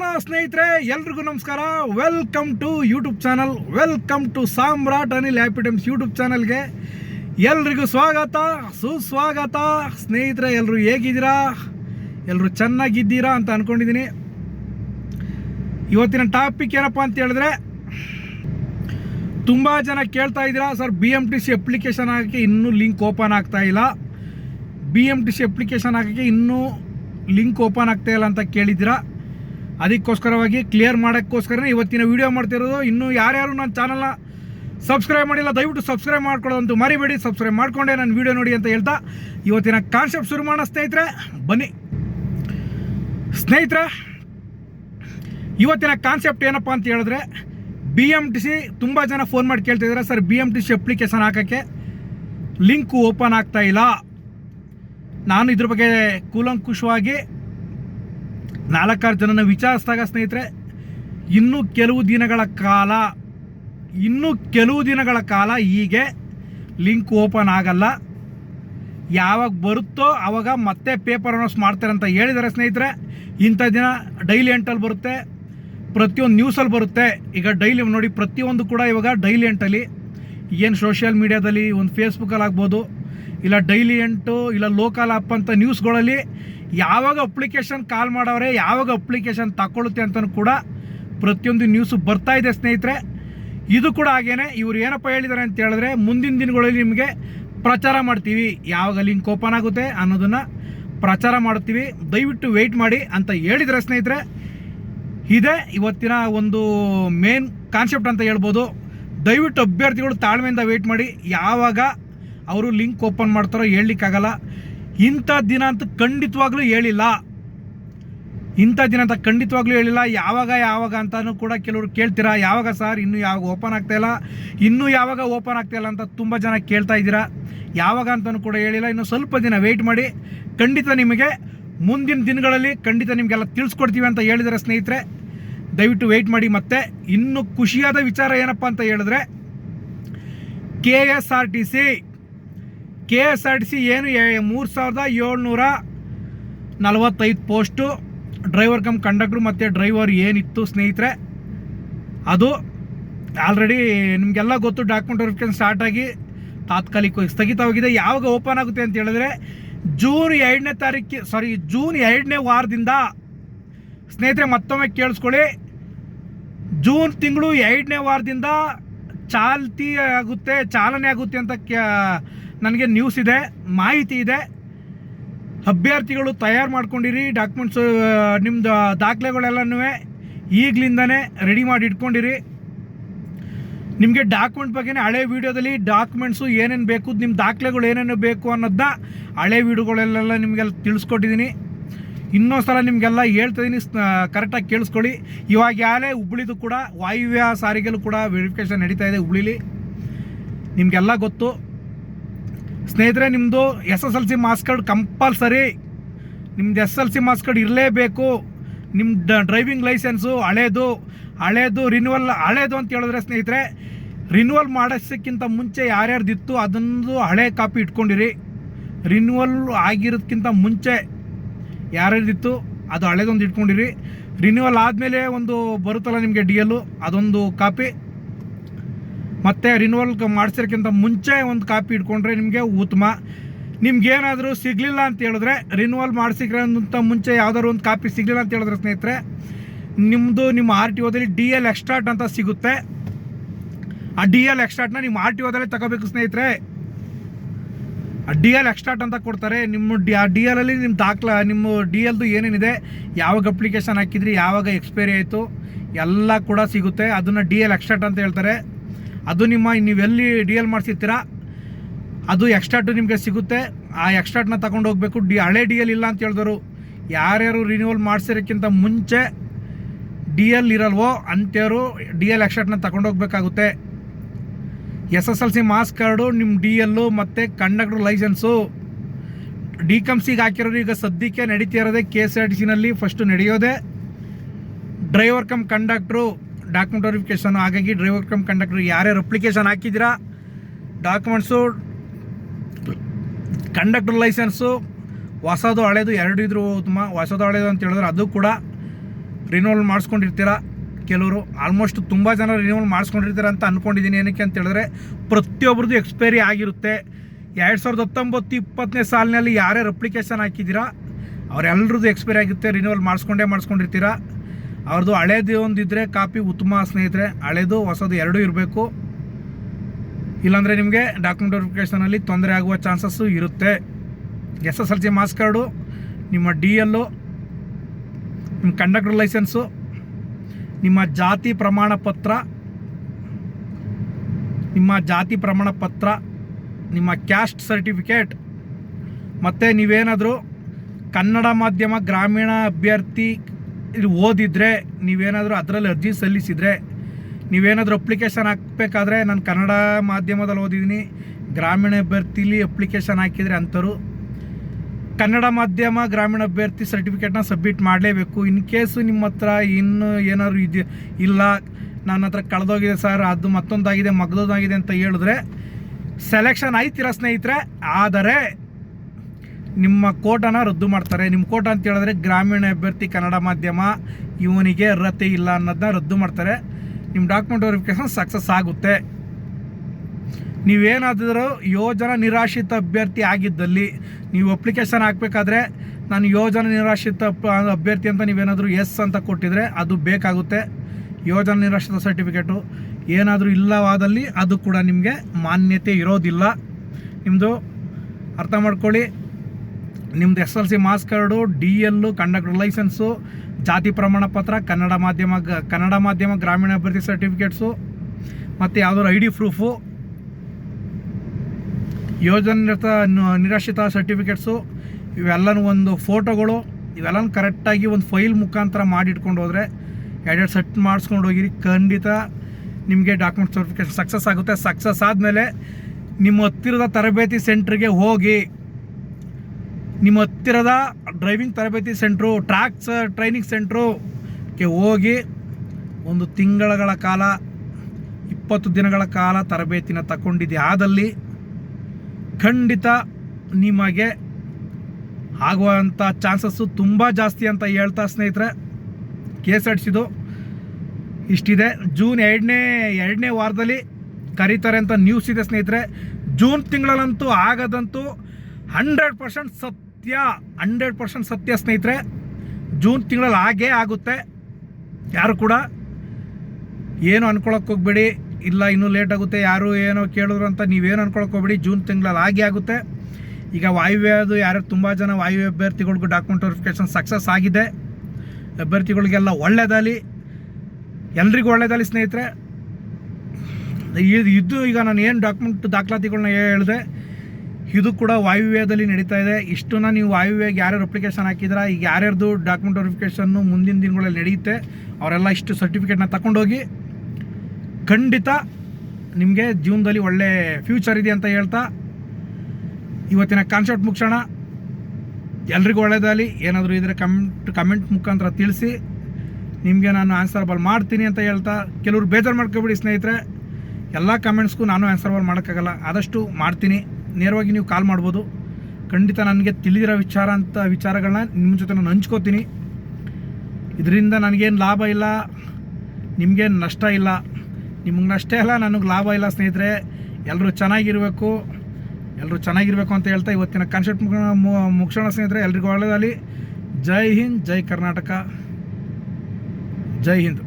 Hello ಸ್ನೇಹಿತರೆ, ಎಲ್ರಿಗೂ ನಮಸ್ಕಾರ. Welcome to YouTube channel welcome to Samrat Anil happy times YouTube ಚಾನಲ್ಗೆ ಎಲ್ರಿಗೂ ಸ್ವಾಗತ, ಸುಸ್ವಾಗತ. ಸ್ನೇಹಿತರೆ ಎಲ್ಲರೂ ಹೇಗಿದ್ದೀರಾ? ಎಲ್ಲರೂ ಚೆನ್ನಾಗಿದ್ದೀರಾ ಅಂತ ಅಂದ್ಕೊಂಡಿದ್ದೀನಿ ಇವತ್ತಿನ ಟಾಪಿಕ್ ಏನಪ್ಪ ಅಂತ ಹೇಳಿದ್ರೆ, ತುಂಬ ಜನ ಕೇಳ್ತಾ ಇದ್ದೀರಾ, sir B M T C application ಹಾಕಿ ಇನ್ನೂ ಲಿಂಕ್ ಓಪನ್ ಆಗ್ತಾ ಇಲ್ಲ. B M T C application ಹಾಕಕ್ಕೆ ಇನ್ನೂ ಲಿಂಕ್ ಓಪನ್ ಆಗ್ತಾ ಇಲ್ಲ ಅಂತ ಕೇಳಿದ್ದೀರಾ? ಅದಕ್ಕೋಸ್ಕರವಾಗಿ ಕ್ಲಿಯರ್ ಮಾಡೋಕ್ಕೋಸ್ಕರನೇ ಇವತ್ತಿನ ವಿಡಿಯೋ ಮಾಡ್ತಿರೋದು. ಇನ್ನೂ ಯಾರ್ಯಾರು ನನ್ನ ಚಾನಲ್ನ ಸಬ್ಸ್ಕ್ರೈಬ್ ಮಾಡಿಲ್ಲ, ದಯವಿಟ್ಟು ಸಬ್ಸ್ಕ್ರೈಬ್ ಮಾಡ್ಕೊಳ್ಳೋದಂತೂ ಮರಿಬೇಡಿ. ಸಬ್ಸ್ಕ್ರೈಬ್ ಮಾಡಿಕೊಂಡೆ ನನ್ನ ವಿಡಿಯೋ ನೋಡಿ ಅಂತ ಹೇಳ್ತಾ ಇವತ್ತಿನ ಕಾನ್ಸೆಪ್ಟ್ ಶುರು ಮಾಡೋ ಸ್ನೇಹಿತರೆ. ಬನ್ನಿ. ಸ್ನೇಹಿತರೆ, ಇವತ್ತಿನ ಕಾನ್ಸೆಪ್ಟ್ ಏನಪ್ಪ ಅಂತ ಹೇಳಿದ್ರೆ ಬಿ ಎಂ ಟಿ ಸಿ ತುಂಬ ಜನ ಫೋನ್ ಮಾಡಿ ಕೇಳ್ತಿದ್ದಾರೆ. Sir B M T C application ಹಾಕೋಕ್ಕೆ ಲಿಂಕು ಓಪನ್ ಆಗ್ತಾ ಇಲ್ಲ. ನಾನು ಇದ್ರ ಬಗ್ಗೆ ಕೂಲಂಕುಷವಾಗಿ ನಾಲ್ಕಾರು ಜನನ ವಿಚಾರಿಸಿದಾಗ, ಸ್ನೇಹಿತರೆ, ಇನ್ನೂ ಕೆಲವು ದಿನಗಳ ಕಾಲ, ಇನ್ನೂ ಕೆಲವು ದಿನಗಳ ಕಾಲ ಹೀಗೆ ಲಿಂಕ್ ಓಪನ್ ಆಗಲ್ಲ. ಯಾವಾಗ ಬರುತ್ತೋ ಆವಾಗ ಮತ್ತೆ ಪೇಪರ್ ಅನೌನ್ಸ್ ಮಾಡ್ತಾರೆ ಅಂತ ಹೇಳಿದ್ದಾರೆ, ಸ್ನೇಹಿತರೆ. ಇಂಥ ದಿನ ಡೈಲಿ ಎಂಟಲ್ಲಿ ಬರುತ್ತೆ, ಪ್ರತಿಯೊಂದು ನ್ಯೂಸಲ್ಲಿ ಬರುತ್ತೆ. ಈಗ ಡೈಲಿ ನೋಡಿ, ಪ್ರತಿಯೊಂದು ಕೂಡ ಇವಾಗ ಡೈಲಿ ಎಂಟಲ್ಲಿ. ಏನು ಸೋಷಿಯಲ್ ಮೀಡಿಯಾದಲ್ಲಿ, ಒಂದು ಫೇಸ್ಬುಕ್ಕಲ್ಲಿ ಆಗ್ಬೋದು, ಇಲ್ಲ ಡೈಲಿ ಎಂಟು, ಇಲ್ಲ ಲೋಕಲ್ ಆಪ್ ಅಂತ ನ್ಯೂಸ್ಗಳಲ್ಲಿ ಯಾವಾಗ ಅಪ್ಲಿಕೇಶನ್ ಕಾಲ್ ಮಾಡೋರೆ ಯಾವಾಗ ಅಪ್ಲಿಕೇಶನ್ ತಗೊಳುತ್ತೆ ಅಂತಲೂ ಕೂಡ ಪ್ರತಿಯೊಂದು ನ್ಯೂಸು ಬರ್ತಾ ಇದೆ ಸ್ನೇಹಿತರೆ. ಇದು ಕೂಡ ಹಾಗೇನೆ, ಇವ್ರು ಏನಪ್ಪ ಹೇಳಿದ್ದಾರೆ ಅಂತ ಹೇಳಿದ್ರೆ, ಮುಂದಿನ ದಿನಗಳಲ್ಲಿ ನಿಮಗೆ ಪ್ರಚಾರ ಮಾಡ್ತೀವಿ. ಯಾವಾಗ ಲಿಂಕ್ ಓಪನ್ ಆಗುತ್ತೆ ಅನ್ನೋದನ್ನು ಪ್ರಚಾರ ಮಾಡ್ತೀವಿ. ದಯವಿಟ್ಟು ವೆಯ್ಟ್ ಮಾಡಿ ಅಂತ ಹೇಳಿದರೆ ಸ್ನೇಹಿತರೆ. ಇದೇ ಇವತ್ತಿನ ಒಂದು ಮೇನ್ ಕಾನ್ಸೆಪ್ಟ್ ಅಂತ ಹೇಳ್ಬೋದು. ದಯವಿಟ್ಟು ಅಭ್ಯರ್ಥಿಗಳು ತಾಳ್ಮೆಯಿಂದ ವೆಯ್ಟ್ ಮಾಡಿ. ಯಾವಾಗ ಅವರು ಲಿಂಕ್ ಓಪನ್ ಮಾಡ್ತಾರೋ ಹೇಳಲಿಕ್ಕಾಗಲ್ಲ. ಇಂಥ ದಿನ ಅಂತ ಖಂಡಿತವಾಗ್ಲೂ ಹೇಳಿಲ್ಲ. ಇಂಥ ದಿನ ಅಂತ ಖಂಡಿತವಾಗ್ಲೂ ಹೇಳಿಲ್ಲ. ಯಾವಾಗ ಯಾವಾಗ ಅಂತಲೂ ಕೂಡ ಕೆಲವರು ಕೇಳ್ತೀರಾ? ಯಾವಾಗ ಸರ್ ಇನ್ನೂ ಯಾವಾಗ ಓಪನ್ ಆಗ್ತಾಯಿಲ್ಲ ಇನ್ನೂ ಯಾವಾಗ ಓಪನ್ ಆಗ್ತಾಯಿಲ್ಲ ಅಂತ ತುಂಬ ಜನ ಕೇಳ್ತಾ ಇದ್ದೀರಾ? ಯಾವಾಗ ಅಂತಲೂ ಕೂಡ ಹೇಳಿಲ್ಲ. ಇನ್ನು ಸ್ವಲ್ಪ ದಿನ ವೆಯ್ಟ್ ಮಾಡಿ. ಖಂಡಿತ ನಿಮಗೆ ಮುಂದಿನ ದಿನಗಳಲ್ಲಿ ಖಂಡಿತ ನಿಮಗೆಲ್ಲ ತಿಳಿಸ್ಕೊಡ್ತೀವಿ ಅಂತ ಹೇಳಿದರೆ ಸ್ನೇಹಿತರೆ. ದಯವಿಟ್ಟು ವೆಯ್ಟ್ ಮಾಡಿ ಮತ್ತೆ. ಇನ್ನು ಖುಷಿಯಾದ ವಿಚಾರ ಏನಪ್ಪ ಅಂತ ಹೇಳಿದ್ರೆ K S R T C K S R T C ಏನು ಮೂರು ಸಾವಿರದ ಏಳ್ನೂರ ನಲವತ್ತೈದು ಪೋಸ್ಟು, ಡ್ರೈವರ್ ಕಮ್ ಕಂಡಕ್ಟ್ರು ಮತ್ತು ಡ್ರೈವರ್ ಏನಿತ್ತು ಸ್ನೇಹಿತರೆ? ಅದು ಆಲ್ರೆಡಿ ನಿಮಗೆಲ್ಲ ಗೊತ್ತು, ಡಾಕ್ಯುಮೆಂಟ್ ವೆರಿಫಿಕೇಶನ್ ಸ್ಟಾರ್ಟ್ ಆಗಿ ತಾತ್ಕಾಲಿಕವಾಗಿ ಸ್ಥಗಿತವಾಗಿದೆ. ಯಾವಾಗ ಓಪನ್ ಆಗುತ್ತೆ ಅಂತ ಹೇಳಿದ್ರೆ, ಜೂನ್ ಎರಡನೇ ತಾರೀಕು ಸಾರಿ ಜೂನ್ ಎರಡನೇ ವಾರದಿಂದ ಸ್ನೇಹಿತರೆ ಮತ್ತೊಮ್ಮೆ ಕೇಳಿಸ್ಕೊಳ್ಳಿ. ಜೂನ್ ತಿಂಗಳು ಎರಡನೇ ವಾರದಿಂದ ಚಾಲ್ತಿ ಆಗುತ್ತೆ, ಚಾಲನೆ ಆಗುತ್ತೆ ಅಂತ ನನಗೆ ನ್ಯೂಸ್ ಇದೆ, ಮಾಹಿತಿ ಇದೆ. ಅಭ್ಯರ್ಥಿಗಳು ತಯಾರು ಮಾಡ್ಕೊಂಡಿರಿ ಡಾಕ್ಯುಮೆಂಟ್ಸು ನಿಮ್ಮದು ದಾಖಲೆಗಳೆಲ್ಲನೂ ಈಗಲಿಂದನೇ ರೆಡಿ ಮಾಡಿ ಇಟ್ಕೊಂಡಿರಿ. ನಿಮಗೆ ಡಾಕ್ಯುಮೆಂಟ್ ಬಗ್ಗೆನೇ ಹಳೆ ವೀಡಿಯೋದಲ್ಲಿ ಡಾಕ್ಯುಮೆಂಟ್ಸು ಏನೇನು ಬೇಕು ನಿಮ್ಮ ದಾಖಲೆಗಳು ಏನೇನು ಬೇಕು ಅನ್ನೋದನ್ನ ಹಳೆ ವೀಡಿಯೋಗಳೆಲ್ಲ ನಿಮಗೆಲ್ಲ ತಿಳಿಸ್ಕೊಟ್ಟಿದ್ದೀನಿ ಇನ್ನೊಂದು ಸಲ ನಿಮಗೆಲ್ಲ ಹೇಳ್ತಿದ್ದೀನಿ ಕರೆಕ್ಟಾಗಿ ಕೇಳಿಸ್ಕೊಳ್ಳಿ. ಇವಾಗ ಯಾರೇ ಹುಬ್ಳಿದು ಕೂಡ, ವಾಯುವ್ಯ ಸಾರಿಗೆಲ್ಲೂ ಕೂಡ ವೆರಿಫಿಕೇಷನ್ ನಡೀತಾ ಇದೆ ಹುಬ್ಳಿಲಿ. ನಿಮಗೆಲ್ಲ ಗೊತ್ತು. ಸ್ನೇಹಿತರೆ ನಿಮ್ಮದು S S L C marks card compulsory. ನಿಮ್ದು S L C marks card ಇರಲೇಬೇಕು. ನಿಮ್ಮ ಡ್ರೈವಿಂಗ್ ಲೈಸೆನ್ಸು ಹಳೇದು ಹಳೇದು ರಿನ್ಯೂವಲ್ ಹಳೇದು ಅಂತ ಹೇಳಿದ್ರೆ ಸ್ನೇಹಿತರೆ ರಿನ್ಯೂವಲ್ ಮಾಡಿಸೋಕ್ಕಿಂತ ಮುಂಚೆ ಯಾರ್ಯಾರ್ದಿತ್ತು ಅದೊಂದು ಹಳೆ ಕಾಪಿ ಇಟ್ಕೊಂಡಿರಿ. ರಿನ್ಯೂವಲ್ ಆಗಿರೋದಕ್ಕಿಂತ ಮುಂಚೆ ಯಾರ್ಯಾರ್ದಿತ್ತು ಅದು ಹಳೇದೊಂದು ಇಟ್ಕೊಂಡಿರಿ. ರಿನ್ಯೂವಲ್ ಆದಮೇಲೆ ಒಂದು ಬರುತ್ತಲ್ಲ ನಿಮಗೆ ಡಿ ಅದೊಂದು ಕಾಪಿ. ಮತ್ತು ರಿನ್ಯೂವಲ್ ಮಾಡಿಸೋಕ್ಕಿಂತ ಮುಂಚೆ ಒಂದು ಕಾಪಿ ಇಟ್ಕೊಂಡ್ರೆ ನಿಮಗೆ ಉತ್ತಮ. ನಿಮ್ಗೇನಾದರೂ ಸಿಗಲಿಲ್ಲ ಅಂತ ಹೇಳಿದ್ರೆ ರಿನ್ಯೂವಲ್ ಅಂತ ಮುಂಚೆ ಯಾವ್ದಾದ್ರು ಒಂದು ಕಾಪಿ ಸಿಗಲಿಲ್ಲ ಅಂತ ಹೇಳಿದ್ರೆ ಸ್ನೇಹಿತರೆ ನಿಮ್ಮದು ನಿಮ್ಮ ಆರ್ ಟಿ ಓದಲ್ಲಿ ಡಿ ಎಲ್ ಎಕ್ಸ್ಟ್ರಾಟ್ ಅಂತ ಸಿಗುತ್ತೆ. ಆ ಡಿ ಎಲ್ ಎಕ್ಸ್ಟ್ರಾಟ್ನ ನಿಮ್ಮ ಆರ್ ಟಿ ಓದಲ್ಲೇ ತಗೋಬೇಕು ಸ್ನೇಹಿತರೆ. ಆ ಡಿ ಎಲ್ ಎಕ್ಸ್ಟ್ರಾಟ್ ಅಂತ ಕೊಡ್ತಾರೆ. ನಿಮ್ಮ ಡಿ ಆ ಡಿ ಎಲಲ್ಲಿ ನಿಮ್ಮ ದಾಖಲ, ನಿಮ್ಮ ಡಿ ಎಲ್ದು ಏನೇನಿದೆ, ಯಾವಾಗ ಅಪ್ಲಿಕೇಶನ್ ಹಾಕಿದ್ರಿ, ಯಾವಾಗ ಎಕ್ಸ್ಪೈರಿ ಆಯಿತು, ಎಲ್ಲ ಕೂಡ ಸಿಗುತ್ತೆ. ಅದನ್ನು ಡಿ ಎಲ್ ಎಕ್ಸ್ಟ್ರಾಟ್ ಅಂತ ಹೇಳ್ತಾರೆ. ಅದು ನಿಮ್ಮ ನೀವೆಲ್ಲಿ ಡಿ ಎಲ್ ಮಾಡಿಸಿರ್ತೀರಾ, ಅದು ಎಕ್ಸ್ಟ್ರಾಟು ನಿಮಗೆ ಸಿಗುತ್ತೆ. ಆ ಎಕ್ಸ್ಟ್ರಾಟ್ನ ತಗೊಂಡು ಹೋಗಬೇಕು. ಡಿ ಹಳೆ ಡಿ ಎಲ್ ಇಲ್ಲ ಅಂತ ಹೇಳಿದ್ರು, ಯಾರ್ಯಾರು ರಿನ್ಯೂವಲ್ ಮಾಡಿಸಿರೋಕ್ಕಿಂತ ಮುಂಚೆ ಡಿ ಎಲ್ ಇರಲ್ವೋ ಅಂಥವ್ರು ಡಿ ಎಲ್ ಎಕ್ಸ್ಟ್ರಾಟ್ನ ತಗೊಂಡು ಹೋಗ್ಬೇಕಾಗುತ್ತೆ. S S L C marks card ನಿಮ್ಮ ಡಿ ಎಲ್ಲು ಮತ್ತು ಕಂಡಕ್ಟ್ರ್ ಲೈಸೆನ್ಸು ಡಿ ಕಮ್ಸಿಗೆ ಹಾಕಿರೋರು ಈಗ ಸದ್ಯಕ್ಕೆ ನಡೀತಿರೋದೇ ಕೆ ಎಸ್ ಆರ್ ಟಿ ಸಿನಲ್ಲಿ first ನಡೆಯೋದೇ. Driver cum conductor document verification ಹಾಗಾಗಿ ಡ್ರೈವರ್ ಕಮ್ ಕಂಡಕ್ಟರ್ ಯಾರ್ಯಾರು ಅಪ್ಲಿಕೇಶನ್ ಹಾಕಿದ್ದೀರಾ? ಡಾಕ್ಯುಮೆಂಟ್ಸು ಕಂಡಕ್ಟರ್ ಲೈಸೆನ್ಸು ಹೊಸದು, ಹಳೇದು ಎರಡು ಇದ್ರು ಉತ್ತಮ ಹೊಸದು, ಹಳೇದು ಅಂತ ಹೇಳಿದ್ರೆ ಅದು ಕೂಡ ರಿನೋವಲ್ ಮಾಡಿಸ್ಕೊಂಡಿರ್ತೀರ ಕೆಲವರು? ಆಲ್ಮೋಸ್ಟ್ ತುಂಬ ಜನ ರಿನೋವಲ್ ಮಾಡಿಸ್ಕೊಂಡಿರ್ತೀರ ಅಂತ ಅಂದ್ಕೊಂಡಿದ್ದೀನಿ ಏನಕ್ಕೆ ಅಂತ ಹೇಳಿದ್ರೆ ಪ್ರತಿಯೊಬ್ಬರದ್ದು ಎಕ್ಸ್ಪೈರಿ ಆಗಿರುತ್ತೆ. ಎರಡು ಸಾವಿರದ ಹತ್ತೊಂಬತ್ತು ಇಪ್ಪತ್ತನೇ ಸಾಲಿನಲ್ಲಿ ಯಾರ್ಯಾರು ಅಪ್ಲಿಕೇಶನ್ ಹಾಕಿದ್ದೀರಾ ಅವರೆಲ್ಲರದ್ದು ಎಕ್ಸ್ಪೈರಿ ಆಗುತ್ತೆ ರಿನೋವಲ್ ಮಾಡಿಸ್ಕೊಂಡೇ ಮಾಡಿಸ್ಕೊಂಡಿರ್ತೀರ. ಅವ್ರದ್ದು ಹಳೇದು ಒಂದಿದ್ರೆ ಕಾಪಿ ಉತ್ತಮ ಸ್ನೇಹಿತರೆ, ಹಳೇದು ಹೊಸದು ಎರಡೂ ಇರಬೇಕು. ಇಲ್ಲಾಂದರೆ ನಿಮಗೆ ಡಾಕ್ಯುಮೆಂಟ್ ವೆರಿಫಿಕೇಷನಲ್ಲಿ ತೊಂದರೆ ಆಗುವ ಚಾನ್ಸಸ್ಸು ಇರುತ್ತೆ. S S L C marks card ನಿಮ್ಮ ಡಿ ಎಲ್ಲು ನಿಮ್ಮ ಕಂಡಕ್ಟರ್ ಲೈಸೆನ್ಸು ನಿಮ್ಮ ಜಾತಿ ಪ್ರಮಾಣ ಪತ್ರ, ನಿಮ್ಮ ಜಾತಿ ಪ್ರಮಾಣ ಪತ್ರ, ನಿಮ್ಮ ಕ್ಯಾಸ್ಟ್ ಸರ್ಟಿಫಿಕೇಟ್ ಮತ್ತು ನೀವೇನಾದರೂ ಕನ್ನಡ ಮಾಧ್ಯಮ ಗ್ರಾಮೀಣ ಅಭ್ಯರ್ಥಿ ಇದು ಓದಿದರೆ ನೀವೇನಾದರೂ ಅದರಲ್ಲಿ ಅರ್ಜಿ ಸಲ್ಲಿಸಿದರೆ ನೀವೇನಾದರೂ ಅಪ್ಲಿಕೇಶನ್ ಹಾಕಬೇಕಾದ್ರೆ ನಾನು ಕನ್ನಡ ಮಾಧ್ಯಮದಲ್ಲಿ ಓದಿದ್ದೀನಿ. ಗ್ರಾಮೀಣ ಅಭ್ಯರ್ಥಿಲಿ ಅಪ್ಲಿಕೇಶನ್ ಹಾಕಿದರೆ ಅಂಥರು ಕನ್ನಡ ಮಾಧ್ಯಮ, ಗ್ರಾಮೀಣ ಅಭ್ಯರ್ಥಿ ಸರ್ಟಿಫಿಕೇಟ್ನ ಸಬ್ಮಿಟ್ ಮಾಡಲೇಬೇಕು. ಇನ್ ಕೇಸು ನಿಮ್ಮ ಹತ್ರ ಇನ್ನು ಏನಾದ್ರು ಇದು ಇಲ್ಲ, ನನ್ನ ಹತ್ರ ಕಳೆದೋಗಿದೆ ಸರ್, ಅದು ಮತ್ತೊಂದಾಗಿದೆ, ಮಗದೊಂದಾಗಿದೆ ಅಂತ ಹೇಳಿದ್ರೆ ಸೆಲೆಕ್ಷನ್ ಆಯ್ತಿರ ಸ್ನೇಹಿತರೆ. ಆದರೆ ನಿಮ್ಮ ಕೋಟನ ರದ್ದು ಮಾಡ್ತಾರೆ. ನಿಮ್ಮ ಕೋಟ ಅಂತ ಹೇಳಿದ್ರೆ ಗ್ರಾಮೀಣ ಅಭ್ಯರ್ಥಿ ಕನ್ನಡ ಮಾಧ್ಯಮ ಇವನಿಗೆ ಅರ್ಹತೆ ಇಲ್ಲ ಅನ್ನೋದನ್ನ ರದ್ದು ಮಾಡ್ತಾರೆ. ನಿಮ್ಮ ಡಾಕ್ಯುಮೆಂಟ್ ವೆರಿಫಿಕೇಶನ್ ಸಕ್ಸಸ್ ಆಗುತ್ತೆ. ನೀವೇನಾದರೂ ಯೋಜನಾ ನಿರಾಶ್ರಿತ ಅಭ್ಯರ್ಥಿ ಆಗಿದ್ದಲ್ಲಿ ನೀವು ಅಪ್ಲಿಕೇಶನ್ ಹಾಕಬೇಕಾದ್ರೆ ನಾನು ಯೋಜನಾ ನಿರಾಶ್ರಿತ ಅಭ್ಯರ್ಥಿ ಅಂತ ನೀವೇನಾದರೂ ಎಸ್ ಅಂತ ಕೊಟ್ಟಿದ್ರೆ ಅದು ಬೇಕಾಗುತ್ತೆ. ಯೋಜನಾ ನಿರಾಶ್ರಿತ ಸರ್ಟಿಫಿಕೇಟು ಏನಾದರೂ ಇಲ್ಲವಾದಲ್ಲಿ ಅದು ಕೂಡ ನಿಮಗೆ ಮಾನ್ಯತೆ ಇರೋದಿಲ್ಲ. ನಿಮ್ಮದು ಅರ್ಥ ಮಾಡ್ಕೊಳ್ಳಿ. ನಿಮ್ದು S L C marks card, D L conductor license, ಜಾತಿ ಪ್ರಮಾಣ ಪತ್ರ, ಕನ್ನಡ ಮಾಧ್ಯಮ ಕನ್ನಡ ಮಾಧ್ಯಮ ಗ್ರಾಮೀಣ ಅಭಿವೃದ್ಧಿ ಸರ್ಟಿಫಿಕೇಟ್ಸು, ಮತ್ತು ಯಾವುದಾದ್ರು ಐ ಡಿ ಪ್ರೂಫು, ಯೋಜನಿರತ ನಿರಾಶ್ರಿತ ಸರ್ಟಿಫಿಕೇಟ್ಸು, ಇವೆಲ್ಲನೂ ಒಂದು ಫೋಟೋಗಳು, ಇವೆಲ್ಲನೂ ಕರೆಕ್ಟಾಗಿ ಒಂದು ಫೈಲ್ ಮುಖಾಂತರ ಮಾಡಿಟ್ಕೊಂಡು ಹೋದರೆ ಎರಡೆರಡು ಸೆಟ್ ಮಾಡಿಸ್ಕೊಂಡು ಹೋಗಿರಿ. ಖಂಡಿತ ನಿಮಗೆ ಡಾಕ್ಯುಮೆಂಟ್ ಸರ್ಟಿಫಿಕೇಟ್ ಸಕ್ಸಸ್ ಆಗುತ್ತೆ. ಸಕ್ಸಸ್ ಆದಮೇಲೆ ನಿಮ್ಮ ಹತ್ತಿರದ ತರಬೇತಿ ಸೆಂಟ್ರಿಗೆ ಹೋಗಿ ನಿಮ್ಮ ಹತ್ತಿರದ ಡ್ರೈವಿಂಗ್ ತರಬೇತಿ ಸೆಂಟ್ರು ಟ್ರ್ಯಾಕ್ಸ್ ಟ್ರೈನಿಂಗ್ ಸೆಂಟ್ರುಗೆ ಹೋಗಿ ಒಂದು ತಿಂಗಳ ಕಾಲ, ಇಪ್ಪತ್ತು ದಿನಗಳ ಕಾಲ ತರಬೇತಿನ ತಗೊಂಡಿದ್ದೆ ಆದಲ್ಲಿ ಖಂಡಿತ ನಿಮಗೆ ಆಗುವಂಥ ಚಾನ್ಸಸ್ಸು ತುಂಬ ಜಾಸ್ತಿ ಅಂತ ಹೇಳ್ತಾ ಸ್ನೇಹಿತರೆ, ಕೇಸ್ ಎಸ್ ಇಷ್ಟಿದೆ. ಜೂನ್ ಎರಡನೇ ಎರಡನೇ ವಾರದಲ್ಲಿ ಕರೀತಾರೆ ಅಂತ ನ್ಯೂಸ್ ಇದೆ ಸ್ನೇಹಿತರೆ. ಜೂನ್ ತಿಂಗಳಲ್ಲಂತೂ ಆಗದಂತೂ ಹಂಡ್ರೆಡ್ ಪರ್ಸೆಂಟ್ ಸತ್ಯ ಹಂಡ್ರೆಡ್ ಪರ್ಸೆಂಟ್ ಸತ್ಯ ಸ್ನೇಹಿತರೆ, ಜೂನ್ ತಿಂಗಳಲ್ಲಿ ಹಾಗೇ ಆಗುತ್ತೆ. ಯಾರು ಕೂಡ ಏನು ಅನ್ಕೊಳಕ್ಕೆ ಹೋಗ್ಬೇಡಿ. ಇಲ್ಲ, ಇನ್ನೂ ಲೇಟ್ ಆಗುತ್ತೆ. ಯಾರು ಏನೋ ಕೇಳಿದ್ರು ಅಂತ ನೀವೇನು ಅನ್ಕೊಳಕ್ಕೆ ಹೋಗ್ಬೇಡಿ. ಜೂನ್ ತಿಂಗಳಲ್ಲಿ ಹಾಗೆ ಆಗುತ್ತೆ. ಈಗ ವಾಯುವ್ಯದು ಯಾರು ತುಂಬ ಜನ ವಾಯುವ್ಯ ಅಭ್ಯರ್ಥಿಗಳಿಗೂ ಡಾಕ್ಯುಮೆಂಟ್ ವೆರಿಫಿಕೇಶನ್ ಸಕ್ಸಸ್ ಆಗಿದೆ. ಅಭ್ಯರ್ಥಿಗಳಿಗೆಲ್ಲ ಒಳ್ಳೆಯದಾಗಲಿ ಎಲ್ರಿಗೂ ಒಳ್ಳೆಯದಾಗಲಿ ಸ್ನೇಹಿತರೆ. ಇದು ಇದು ಈಗ ನಾನು ಏನು ಡಾಕ್ಯುಮೆಂಟ್ ದಾಖಲಾತಿಗಳನ್ನ ಹೇಳಿದೆ ಇದು ಕೂಡ ವಾಯುವ್ಯದಲ್ಲಿ ನಡೀತಾ ಇದೆ. ಇಷ್ಟನ್ನ ನೀವು ವಾಯುವ್ಯಗೆ ಯಾರ್ಯಾರು ಅಪ್ಲಿಕೇಶನ್ ಹಾಕಿದ್ರೆ ಈಗ ಯಾರ್ಯಾರ್ದು ಡಾಕ್ಯುಮೆಂಟ್ ವೆರಿಫಿಕೇಷನ್ನು ಮುಂದಿನ ದಿನಗಳಲ್ಲಿ ನಡೆಯುತ್ತೆ, ಅವರೆಲ್ಲ ಇಷ್ಟು ಸರ್ಟಿಫಿಕೇಟ್ನ ತಗೊಂಡೋಗಿ ಖಂಡಿತ ನಿಮಗೆ ಜೀವನದಲ್ಲಿ ಒಳ್ಳೆ ಫ್ಯೂಚರ್ ಇದೆ ಅಂತ ಹೇಳ್ತಾ, ಇವತ್ತಿನ ಕಾನ್ಸೆಪ್ಟ್ ಮುಗಿಸೋಣ. ಎಲ್ರಿಗೂ ಒಳ್ಳೆಯದಾಗಲಿ ಏನಾದರೂ ಇದ್ರೆ ಕಮೆಂಟ್ ಕಮೆಂಟ್ ಮುಖಾಂತರ ತಿಳಿಸಿ. ನಿಮಗೆ ನಾನು ಆನ್ಸರ್ಬಲ್ ಮಾಡ್ತೀನಿ ಅಂತ ಹೇಳ್ತಾ, ಕೆಲವರು ಬೇಜಾರು ಮಾಡ್ಕೊಬೇಡಿ ಸ್ನೇಹಿತರೆ. ಎಲ್ಲ ಕಮೆಂಟ್ಸ್ಗೂ ನಾನು ಆನ್ಸರ್ಬಲ್ ಮಾಡೋಕ್ಕಾಗಲ್ಲ. ಆದಷ್ಟು ಮಾಡ್ತೀನಿ. ನೇರವಾಗಿ ನೀವು ಕಾಲ್ ಮಾಡ್ಬೋದು. ಖಂಡಿತ ನನಗೆ ತಿಳಿದಿರೋ ವಿಚಾರ ಅಂತ ವಿಚಾರಗಳನ್ನ ನಿಮ್ಮ ಜೊತೆ ನಾನು ಹಂಚ್ಕೋತೀನಿ. ಇದರಿಂದ ನನಗೇನು ಲಾಭ ಇಲ್ಲ, ನಿಮಗೇನು ನಷ್ಟ ಇಲ್ಲ. ನಿಮಗೆ ನಷ್ಟ ಇಲ್ಲ ನನಗೆ ಲಾಭ ಇಲ್ಲ ಸ್ನೇಹಿತರೆ. ಎಲ್ಲರೂ ಚೆನ್ನಾಗಿರಬೇಕು. ಎಲ್ಲರೂ ಚೆನ್ನಾಗಿರಬೇಕು ಅಂತ ಹೇಳ್ತಾ ಇವತ್ತಿನ ಕಾನ್ಸೆಪ್ಟ್ ಮುಗಿಸೋಣ ಸ್ನೇಹಿತರೆ ಎಲ್ರಿಗೂ ಒಳ್ಳೆಯದಾಗಲಿ ಜೈ ಹಿಂದ್, ಜೈ ಕರ್ನಾಟಕ. ಜೈ ಹಿಂದ್.